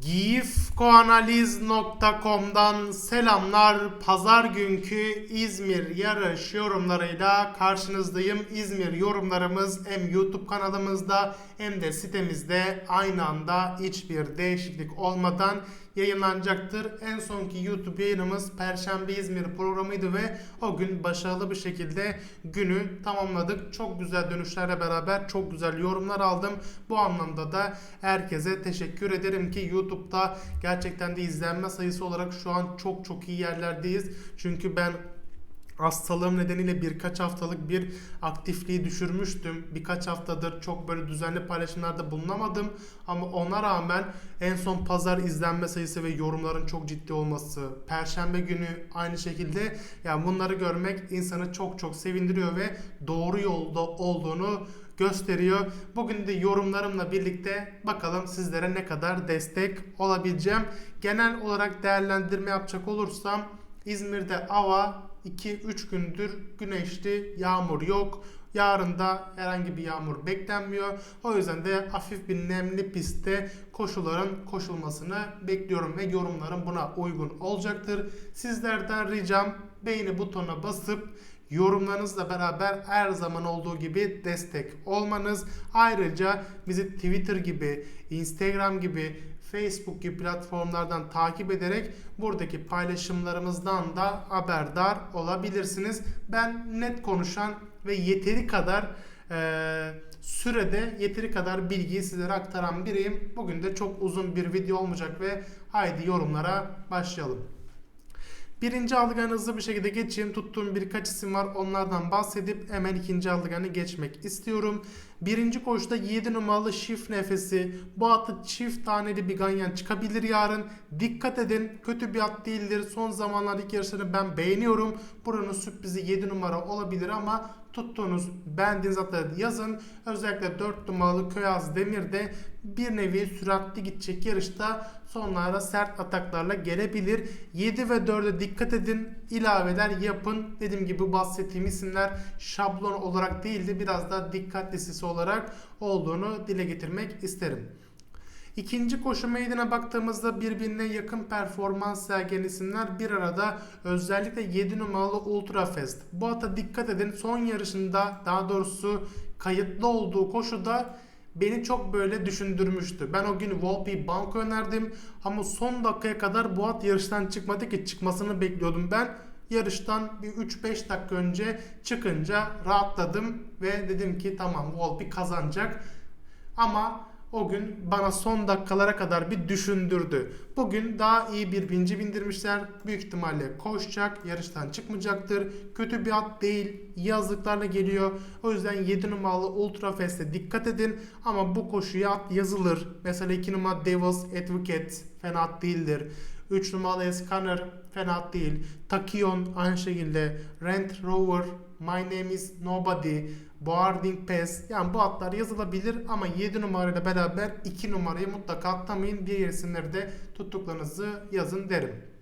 Gifkoanaliz.com'dan selamlar. Pazar günkü İzmir yarış yorumlarıyla karşınızdayım. İzmir yorumlarımız hem YouTube kanalımızda hem de sitemizde aynı anda hiçbir değişiklik olmadan yayınlanacaktır. En sonki YouTube yayınımız Perşembe İzmir programıydı ve o gün başarılı bir şekilde günü tamamladık. Çok güzel dönüşlerle beraber çok güzel yorumlar aldım. Bu anlamda da herkese teşekkür ederim ki YouTube'da gerçekten de izlenme sayısı olarak şu an çok çok iyi yerlerdeyiz. Çünkü ben hastalığım nedeniyle birkaç haftalık bir aktifliği düşürmüştüm. Birkaç haftadır çok böyle düzenli paylaşımlarda bulunamadım. Ama ona rağmen en son pazar izlenme sayısı ve yorumların çok ciddi olması, perşembe günü aynı şekilde yani bunları görmek insanı çok çok sevindiriyor ve doğru yolda olduğunu gösteriyor. Bugün de yorumlarımla birlikte bakalım sizlere ne kadar destek olabileceğim. Genel olarak değerlendirme yapacak olursam İzmir'de hava 2-3 gündür güneşli, yağmur yok. Yarın da herhangi bir yağmur beklenmiyor. O yüzden de hafif bir nemli pistte koşuların koşulmasını bekliyorum ve yorumlarım buna uygun olacaktır. Sizlerden ricam beğeni butonuna basıp yorumlarınızla beraber her zaman olduğu gibi destek olmanız. Ayrıca bizi Twitter gibi, Instagram gibi, Facebook gibi platformlardan takip ederek buradaki paylaşımlarımızdan da haberdar olabilirsiniz. Ben net konuşan ve yeteri kadar e, sürede yeteri kadar bilgiyi sizlere aktaran biriyim. Bugün de çok uzun bir video olmayacak ve haydi yorumlara başlayalım. Birinci aldıgan hızlı bir şekilde geçeyim. Tuttuğum birkaç isim var. Onlardan bahsedip hemen ikinci aldıganı geçmek istiyorum. Birinci koşuda 7 numaralı Şif Nefesi. Bu atı çift taneli bir ganyan çıkabilir yarın. Dikkat edin. Kötü bir at değildir. Son zamanlardaki yarışlarını ben beğeniyorum. Buranın sürprizi 7 numara olabilir ama tuttuğunuz beğendiğiniz atları yazın. Özellikle 4 numaralı Köyaz Demir'de bir nevi süratli gidecek yarışta sonlara sert ataklarla gelebilir. 7 ve 4'e dikkat edin. İlaveler yapın. Dediğim gibi bahsettiğim isimler şablon olarak değildi. Biraz daha dikkat listesi olarak olduğunu dile getirmek isterim. İkinci koşu meydana baktığımızda birbirine yakın performans sergileyen isimler bir arada özellikle 7 numaralı Ultra Fest. Bu ata dikkat edin son yarışında daha doğrusu kayıtlı olduğu koşuda beni çok böyle düşündürmüştü. Ben o gün Volpi Banko önerdim ama son dakikaya kadar bu at yarıştan çıkmadı ki çıkmasını bekliyordum ben. Yarıştan bir 3-5 dakika önce çıkınca rahatladım ve dedim ki tamam Volpi kazanacak. Ama o gün bana son dakikalara kadar bir düşündürdü. Bugün daha iyi bir binci bindirmişler. Büyük ihtimalle koşacak, yarıştan çıkmayacaktır. Kötü bir at değil, iyi geliyor. O yüzden 7 numaralı Ultra Fest'e dikkat edin. Ama bu koşuya at yazılır. Mesela 2 numara Devil's Advocate fena at değildir. 3 numaralı Escanner fena değil. Takion aynı şekilde. Rent Rover, My Name is Nobody, Boarding Pass. Yani bu atlar yazılabilir ama 7 numarayla beraber 2 numarayı mutlaka atlamayın. Diğer isimleri de tuttuklarınızı yazın derim.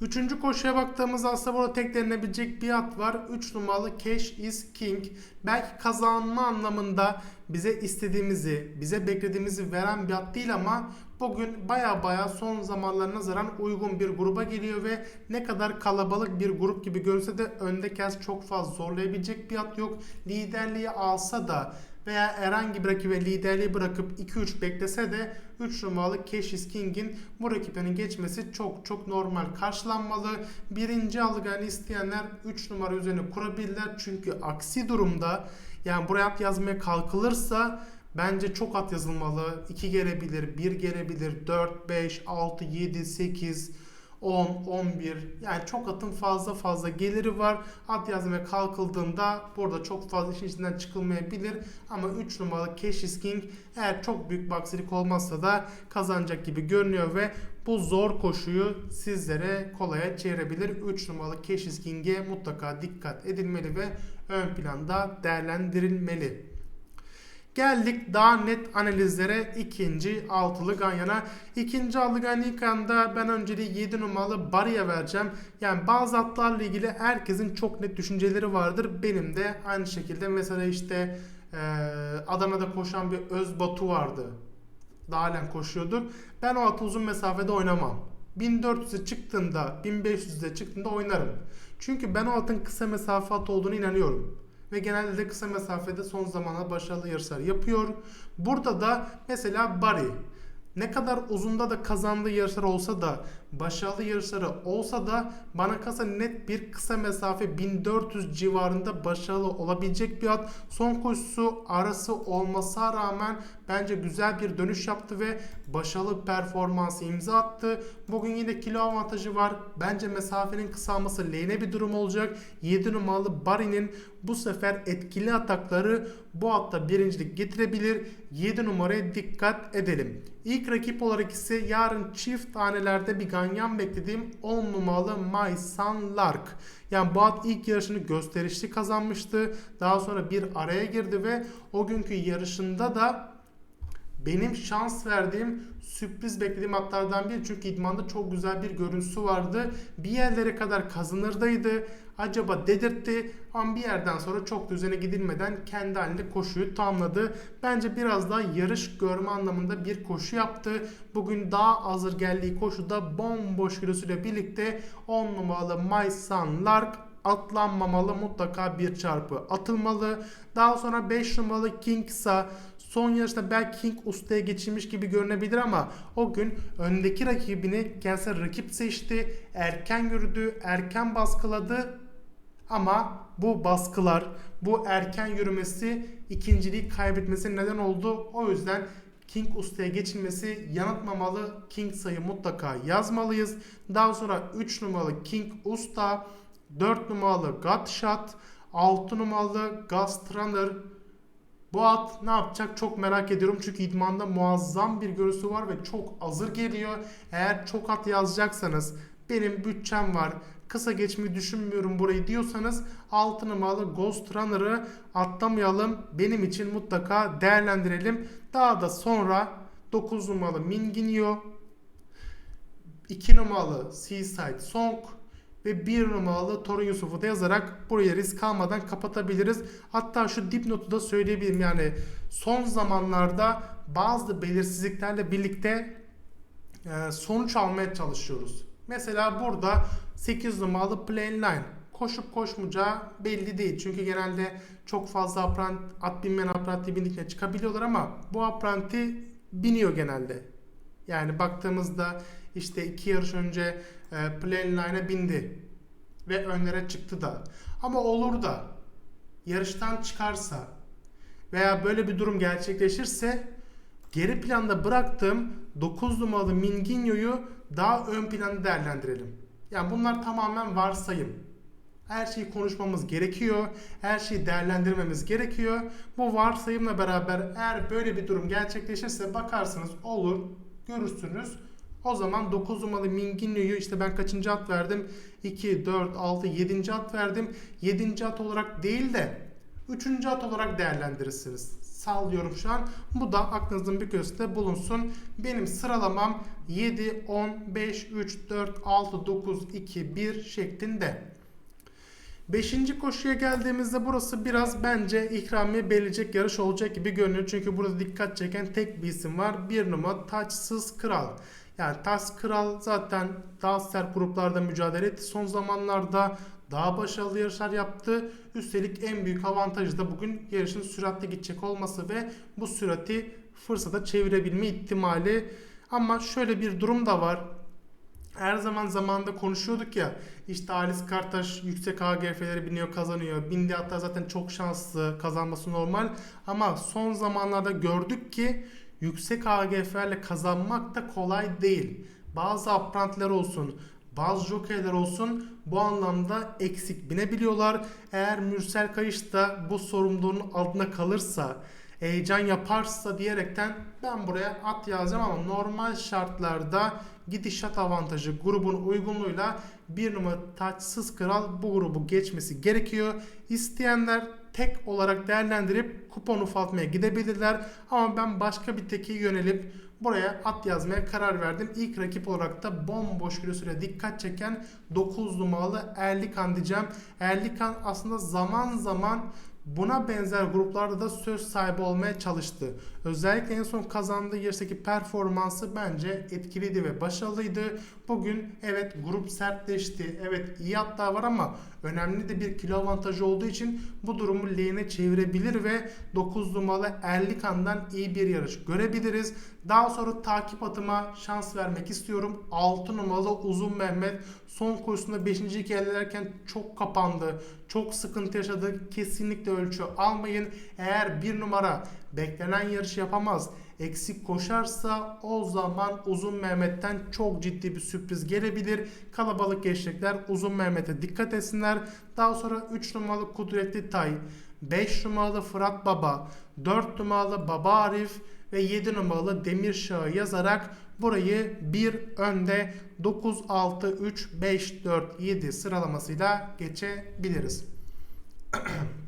Üçüncü koşuya baktığımızda aslında burada tek denilebilecek bir at var. 3 numaralı Cash is King. Belki kazanma anlamında bize istediğimizi, bize beklediğimizi veren bir at değil ama bugün baya baya son zamanlarına nazaran uygun bir gruba geliyor ve ne kadar kalabalık bir grup gibi görse de önde kez çok fazla zorlayabilecek bir at yok. Liderliği alsa da veya herhangi bir rakibe liderliği bırakıp 2-3 beklese de 3 numaralı Cassius King'in bu rakiplerin geçmesi çok çok normal karşılanmalı. Birinci algılarını isteyenler 3 numara üzerine kurabilirler. Çünkü aksi durumda yani buraya at yazmaya kalkılırsa bence çok at yazılmalı. 2 gelebilir, 1 gelebilir, 4, 5, 6, 7, 8, 10, 11 yani çok atın fazla fazla geliri var. At yazmaya kalkıldığında burada çok fazla işin içinden çıkılmayabilir. Ama 3 numaralı Cassius King eğer çok büyük bir aksilik olmazsa da kazanacak gibi görünüyor ve bu zor koşuyu sizlere kolaya çevirebilir. 3 numaralı Cassius King'e mutlaka dikkat edilmeli ve ön planda değerlendirilmeli. Geldik daha net analizlere ikinci altılı Ganyan'a. İkinci altılı Ganyan'da ben önceliği 7 numaralı Barı'ya vereceğim. Yani bazı atlarla ilgili herkesin çok net düşünceleri vardır. Benim de aynı şekilde mesela işte e, Adana'da koşan bir Özbatu vardı. da halen koşuyordur. Ben o atı uzun mesafede oynamam. 1400'e çıktığında, 1500'e çıktığında oynarım. Çünkü ben o atın kısa mesafe atı olduğunu inanıyorum. Ve genelde de kısa mesafede son zamanlarda başarılı yarışlar yapıyor. Burada da mesela Bari ne kadar uzunda da kazandığı yarışlar olsa da başarılı yarışları olsa da bana kasa net bir kısa mesafe 1400 civarında başarılı olabilecek bir at. Son koşusu arası olmasına rağmen bence güzel bir dönüş yaptı ve başarılı performansı imza attı. Bugün yine kilo avantajı var. Bence mesafenin kısalması lehine bir durum olacak. 7 numaralı Bari'nin bu sefer etkili atakları bu hatta birincilik getirebilir. 7 numaraya dikkat edelim. İlk rakip olarak ise yarın çift tanelerde bir ganyan beklediğim 10 numaralı My Sun Lark. Yani bu at ilk yarışını gösterişli kazanmıştı. Daha sonra bir araya girdi ve o günkü yarışında da benim şans verdiğim sürpriz beklediğim atlardan biri. Çünkü idmanda çok güzel bir görüntüsü vardı. Bir yerlere kadar kazanırdaydı. Acaba dedirtti ama bir yerden sonra çok düzene gidilmeden kendi halinde koşuyu tamamladı. Bence biraz daha yarış görme anlamında bir koşu yaptı. Bugün daha hazır geldiği koşuda bomboş kilosuyla birlikte 10 numaralı My Sun Lark atlanmamalı mutlaka bir çarpı atılmalı. Daha sonra 5 numaralı Kingsa son yarışta belki King ustaya geçilmiş gibi görünebilir ama o gün öndeki rakibini kendisine rakip seçti. Erken yürüdü, erken baskıladı ama bu baskılar, bu erken yürümesi ikinciliği kaybetmesine neden oldu. O yüzden King ustaya geçilmesi yanıltmamalı. King sayı mutlaka yazmalıyız. Daha sonra 3 numaralı King usta, 4 numaralı Godshot, 6 numaralı Gastrunner. Bu at ne yapacak çok merak ediyorum. Çünkü idmanda muazzam bir görüntüsü var ve çok hazır geliyor. Eğer çok at yazacaksanız benim bütçem var. Kısa geçmeyi düşünmüyorum burayı diyorsanız 6 numaralı Ghost Runner'ı atlamayalım. Benim için mutlaka değerlendirelim. Daha da sonra 9 numaralı Minginio, 2 numaralı Seaside Song ve 1 numaralı Torun Yusuf'u da yazarak buraya risk almadan kapatabiliriz. Hatta şu dipnotu da söyleyebilirim yani son zamanlarda bazı belirsizliklerle birlikte e, sonuç almaya çalışıyoruz. Mesela burada 8 numaralı Plain Line koşup koşmayacağı belli değil. Çünkü genelde çok fazla aprant, at binmeyen apranti bindikçe çıkabiliyorlar ama bu apranti biniyor genelde. Yani baktığımızda işte iki yarış önce e, Plain Line'a bindi ve önlere çıktı da. Ama olur da yarıştan çıkarsa veya böyle bir durum gerçekleşirse geri planda bıraktığım 9 numaralı Minginyo'yu daha ön planda değerlendirelim. Yani bunlar tamamen varsayım. Her şeyi konuşmamız gerekiyor. Her şeyi değerlendirmemiz gerekiyor. Bu varsayımla beraber eğer böyle bir durum gerçekleşirse bakarsınız olur, görürsünüz. O zaman 9 numaralı Minginyo'yu işte ben kaçıncı at verdim? 2, 4, 6, 7. at verdim. 7. at olarak değil de 3. at olarak değerlendirirsiniz sallıyorum şu an. Bu da aklınızın bir köşesinde bulunsun. Benim sıralamam 7, 10, 5, 3, 4, 6, 9, 2, 1 şeklinde. Beşinci koşuya geldiğimizde burası biraz bence ikramiye belirleyecek yarış olacak gibi görünüyor. Çünkü burada dikkat çeken tek bir isim var. Bir numara Taçsız Kral. Yani Taç Kral zaten daha sert gruplarda mücadele etti. Son zamanlarda daha başarılı yarışlar yaptı. Üstelik en büyük avantajı da bugün yarışın süratli gidecek olması ve bu sürati fırsata çevirebilme ihtimali. Ama şöyle bir durum da var. Her zaman zamanda konuşuyorduk ya işte Alice Kartaş yüksek AGF'leri biniyor kazanıyor. Bindi hatta zaten çok şanslı kazanması normal. Ama son zamanlarda gördük ki yüksek AGF'lerle kazanmak da kolay değil. Bazı aprantler olsun, bazı jokeyler olsun bu anlamda eksik binebiliyorlar. Eğer Mürsel Kayış da bu sorumluluğun altında kalırsa, heyecan yaparsa diyerekten ben buraya at yazacağım ama normal şartlarda gidişat avantajı grubun uygunluğuyla bir numara taçsız kral bu grubu geçmesi gerekiyor. İsteyenler tek olarak değerlendirip kupon ufaltmaya gidebilirler. Ama ben başka bir teke yönelip buraya at yazmaya karar verdim. İlk rakip olarak da bomboş kilosuyla dikkat çeken 9 numaralı Erlikan diyeceğim. Erlikan aslında zaman zaman buna benzer gruplarda da söz sahibi olmaya çalıştı. Özellikle en son kazandığı yarıştaki performansı bence etkiliydi ve başarılıydı. Bugün evet grup sertleşti. Evet iyi hatta var ama önemli de bir kilo avantajı olduğu için bu durumu lehine çevirebilir ve 9 numaralı Erlikan'dan iyi bir yarış görebiliriz. Daha sonra takip atıma şans vermek istiyorum. 6 numaralı Uzun Mehmet son koşusunda 5. ederken çok kapandı. Çok sıkıntı yaşadı. Kesinlikle ölçü almayın. Eğer bir numara beklenen yarış yapamaz eksik koşarsa o zaman Uzun Mehmet'ten çok ciddi bir sürpriz gelebilir. Kalabalık geçecekler. Uzun Mehmet'e dikkat etsinler. Daha sonra 3 numaralı Kudretli Tay, 5 numaralı Fırat Baba, 4 numaralı Baba Arif ve 7 numaralı Demir Şah'ı yazarak burayı bir önde 9, 6, 3, 5, 4, 7 sıralamasıyla geçebiliriz.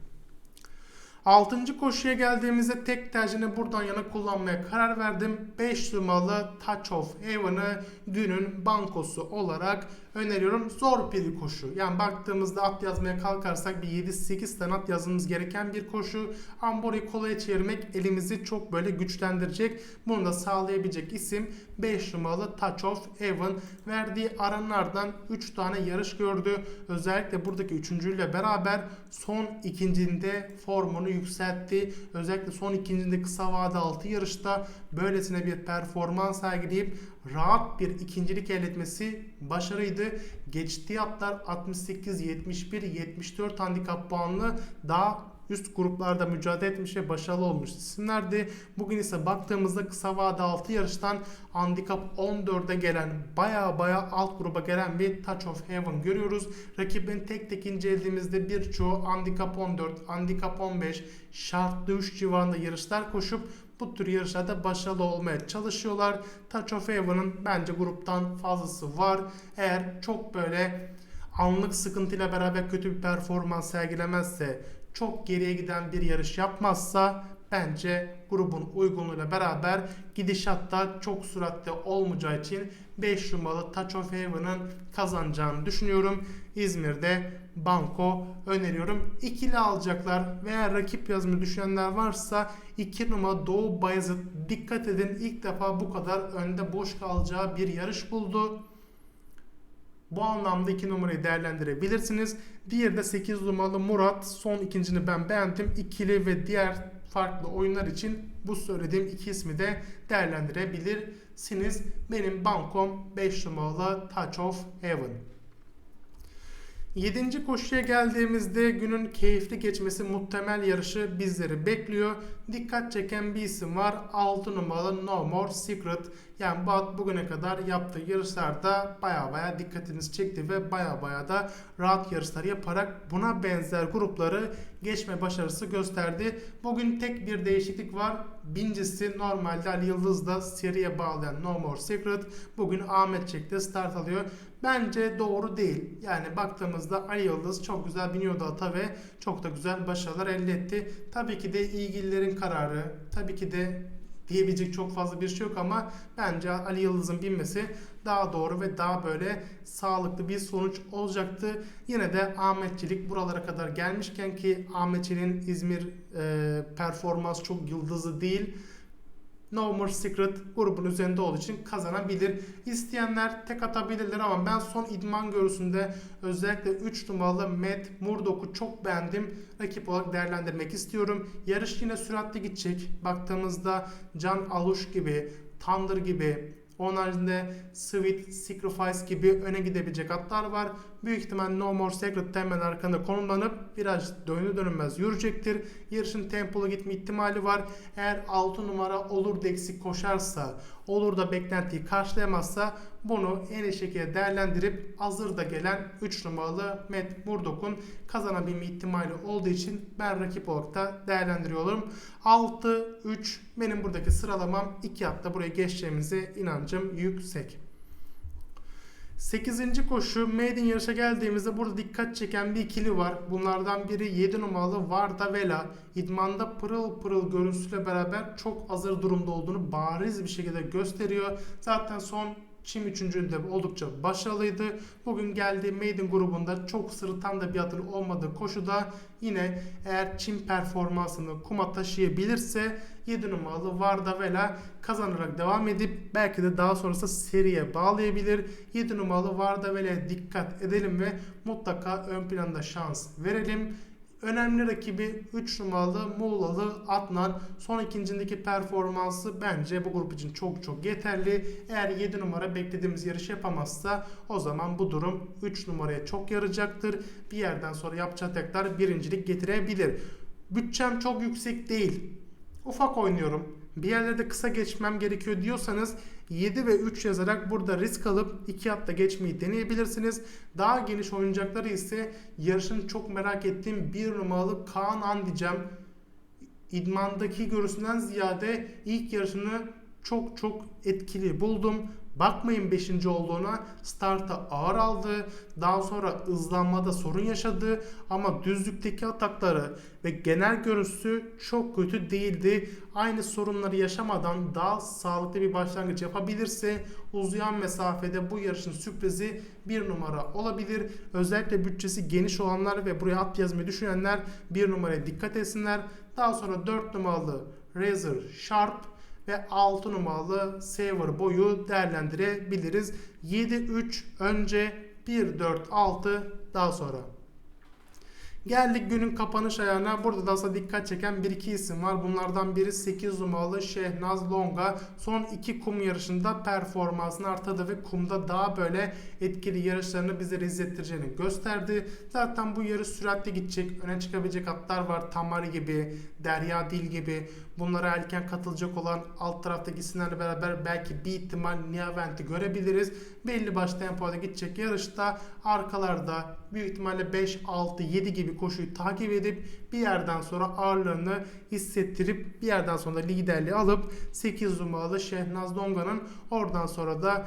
Altıncı koşuya geldiğimizde tek tercihini buradan yana kullanmaya karar verdim. 5 numaralı Touch of Heaven'ı günün bankosu olarak öneriyorum. Zor bir koşu. Yani baktığımızda at yazmaya kalkarsak bir 7-8 tane at yazmamız gereken bir koşu. Burayı kolaya çevirmek elimizi çok böyle güçlendirecek. Bunu da sağlayabilecek isim 5 numaralı Touch of Heaven. Verdiği aranlardan 3 tane yarış gördü. Özellikle buradaki üçüncüyle beraber son ikincinde formunu yükseltti. Özellikle son ikincinde kısa vade 6 yarışta böylesine bir performans sergileyip rahat bir ikincilik elde etmesi başarıydı. Geçtiği atlar 68, 71, 74 handikap puanlı daha üst gruplarda mücadele etmiş ve başarılı olmuş isimlerdi. Bugün ise baktığımızda kısa vade 6 yarıştan handikap 14'e gelen baya baya alt gruba gelen bir Touch of Heaven görüyoruz. Rakibin tek tek incelediğimizde birçoğu handikap 14, handikap 15, şartlı 3 civarında yarışlar koşup bu tür yarışlarda başarılı olmaya çalışıyorlar. Touch of Heaven'ın bence gruptan fazlası var. Eğer çok böyle anlık sıkıntıyla beraber kötü bir performans sergilemezse, çok geriye giden bir yarış yapmazsa bence grubun uygunluğuyla beraber gidişatta çok süratli olmayacağı için 5 numaralı Touch of Heaven'ın kazanacağını düşünüyorum. İzmir'de banko öneriyorum. İkili alacaklar veya rakip yazmayı düşünenler varsa 2 numara Doğu Bayezid dikkat edin ilk defa bu kadar önde boş kalacağı bir yarış buldu. Bu anlamda 2 numarayı değerlendirebilirsiniz. Diğeri de 8 numaralı Murat. Son ikincini ben beğendim. İkili ve diğer farklı oyunlar için bu söylediğim iki ismi de değerlendirebilirsiniz. Benim bankom 5 numaralı Touch of Heaven. Yedinci koşuya geldiğimizde günün keyifli geçmesi muhtemel yarışı bizleri bekliyor. Dikkat çeken bir isim var. 6 numaralı No More Secret. Yani bu at bugüne kadar yaptığı yarışlarda baya baya dikkatinizi çekti ve baya baya da rahat yarışlar yaparak buna benzer grupları geçme başarısı gösterdi. Bugün tek bir değişiklik var. Bincisi normalde Ali Yıldız'da seriye bağlayan No More Secret. Bugün Ahmet Çek'te start alıyor. Bence doğru değil. Yani baktığımızda Ali Yıldız çok güzel biniyordu ata ve çok da güzel başarılar elde etti. Tabii ki de ilgililerin kararı, tabii ki de diyebilecek çok fazla bir şey yok ama bence Ali Yıldız'ın binmesi daha doğru ve daha böyle sağlıklı bir sonuç olacaktı. Yine de Ahmetçilik buralara kadar gelmişken ki Ahmetçiliğin İzmir e, performans çok yıldızı değil. No More Secret grubun üzerinde olduğu için kazanabilir. İsteyenler tek atabilirler ama ben son idman görüsünde özellikle 3 numaralı Matt Murdoch'u çok beğendim. Rakip olarak değerlendirmek istiyorum. Yarış yine süratli gidecek. Baktığımızda Can Aluş gibi, Thunder gibi, onun haricinde Sweet Sacrifice gibi öne gidebilecek atlar var. Büyük ihtimal No More Secret temel arkasında konumlanıp biraz dönü dönülmez yürüyecektir. Yarışın tempolu gitme ihtimali var. Eğer 6 numara olur da eksik koşarsa, olur da beklentiyi karşılayamazsa bunu en iyi şekilde değerlendirip hazırda gelen 3 numaralı Matt Murdoch'un kazanabilme ihtimali olduğu için ben rakip olarak da değerlendiriyorum. 6-3 benim buradaki sıralamam 2 hatta buraya geçeceğimize inancım yüksek. 8. koşu maiden yarışa geldiğimizde burada dikkat çeken bir ikili var. Bunlardan biri 7 numaralı Varda Vela. İdmanda pırıl pırıl görüntüsüyle beraber çok hazır durumda olduğunu bariz bir şekilde gösteriyor. Zaten son Çim üçüncülüğünde oldukça başarılıydı. Bugün geldiği Maiden grubunda çok sırıtan da bir atın olmadığı koşuda yine eğer Çim performansını kuma taşıyabilirse 7 numaralı Vardavela kazanarak devam edip belki de daha sonrasında seriye bağlayabilir. 7 numaralı Vardavela'ya dikkat edelim ve mutlaka ön planda şans verelim. Önemli rakibi 3 numaralı Muğlalı Adnan. Son ikincindeki performansı bence bu grup için çok çok yeterli. Eğer 7 numara beklediğimiz yarış yapamazsa o zaman bu durum 3 numaraya çok yarayacaktır. Bir yerden sonra yapacağı tekrar birincilik getirebilir. Bütçem çok yüksek değil. Ufak oynuyorum. Bir yerlerde kısa geçmem gerekiyor diyorsanız 7 ve 3 yazarak burada risk alıp 2 hatta geçmeyi deneyebilirsiniz. Daha geniş oyuncakları ise yarışın çok merak ettiğim 1 numaralı Kaan An diyeceğim. İdmandaki görüsünden ziyade ilk yarışını çok çok etkili buldum. Bakmayın 5. olduğuna starta ağır aldı. Daha sonra hızlanmada sorun yaşadı. Ama düzlükteki atakları ve genel görüntüsü çok kötü değildi. Aynı sorunları yaşamadan daha sağlıklı bir başlangıç yapabilirse uzayan mesafede bu yarışın sürprizi bir numara olabilir. Özellikle bütçesi geniş olanlar ve buraya at yazmayı düşünenler bir numaraya dikkat etsinler. Daha sonra 4 numaralı Razor Sharp ve 6 numaralı Saver boyu değerlendirebiliriz. 7-3 önce 1-4-6 daha sonra. Geldik günün kapanış ayağına. Burada da aslında dikkat çeken bir iki isim var. Bunlardan biri 8 numaralı Şehnaz Longa. Son iki kum yarışında performansını arttırdı ve kumda daha böyle etkili yarışlarını bize izlettireceğini gösterdi. Zaten bu yarış süratli gidecek. Öne çıkabilecek atlar var. Tamari gibi, Derya Dil gibi. Bunlara erken katılacak olan alt taraftaki isimlerle beraber belki bir ihtimal Niavent'i görebiliriz. Belli başlı tempoda gidecek yarışta arkalarda büyük ihtimalle 5, 6, 7 gibi koşuyu takip edip bir yerden sonra ağırlığını hissettirip bir yerden sonra liderliği alıp 8 numaralı Şehnaz Donga'nın oradan sonra da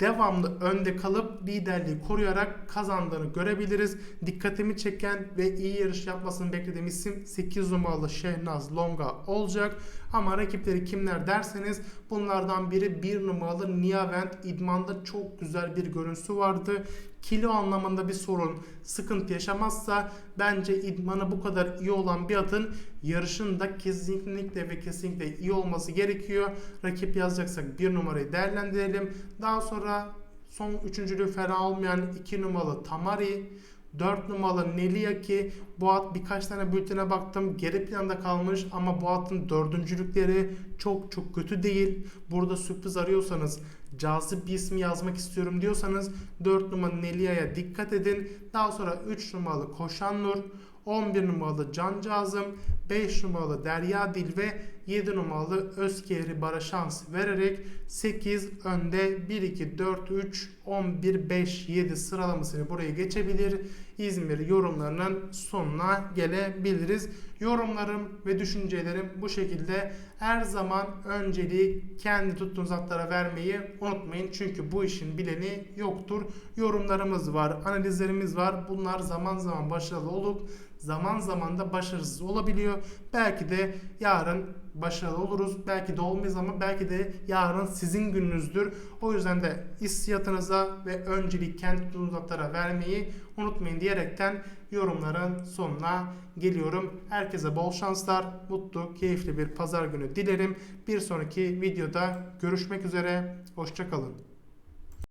devamlı önde kalıp liderliği koruyarak kazandığını görebiliriz. Dikkatimi çeken ve iyi yarış yapmasını beklediğim isim 8 numaralı Şehnaz Longa olacak. Ama rakipleri kimler derseniz bunlardan biri 1 numaralı Niavent idmanda çok güzel bir görüntüsü vardı. Kilo anlamında bir sorun, sıkıntı yaşamazsa bence idmanı bu kadar iyi olan bir atın yarışında kesinlikle ve kesinlikle iyi olması gerekiyor. Rakip yazacaksak bir numarayı değerlendirelim. Daha sonra son üçüncülüğü fena olmayan 2 numaralı Tamari, 4 numaralı Neliaki bu at birkaç tane bültene baktım geri planda kalmış ama bu atın dördüncülükleri çok çok kötü değil. Burada sürpriz arıyorsanız cazip bir ismi yazmak istiyorum diyorsanız 4 numaralı Nelia'ya dikkat edin. Daha sonra 3 numaralı Koşan Nur, 11 numaralı Can Cazım, 5 numaralı Derya Dil ve 7 numaralı Özkehri Bara şans vererek 8 önde 1 2 4 3 11 5 7 sıralamasını buraya geçebilir. İzmir yorumlarının sonuna gelebiliriz. Yorumlarım ve düşüncelerim bu şekilde. Her zaman önceliği kendi tuttuğunuz atlara vermeyi unutmayın. Çünkü bu işin bileni yoktur. Yorumlarımız var, analizlerimiz var. Bunlar zaman zaman başarılı olup zaman zaman da başarısız olabiliyor. Belki de yarın başarılı oluruz. Belki de olmayız ama belki de yarın sizin gününüzdür. O yüzden de hissiyatınıza ve öncelik kendi tuttuğunuz atlara vermeyi unutmayın diyerekten yorumların sonuna geliyorum. Herkese bol şanslar, mutlu, keyifli bir pazar günü dilerim. Bir sonraki videoda görüşmek üzere. Hoşçakalın.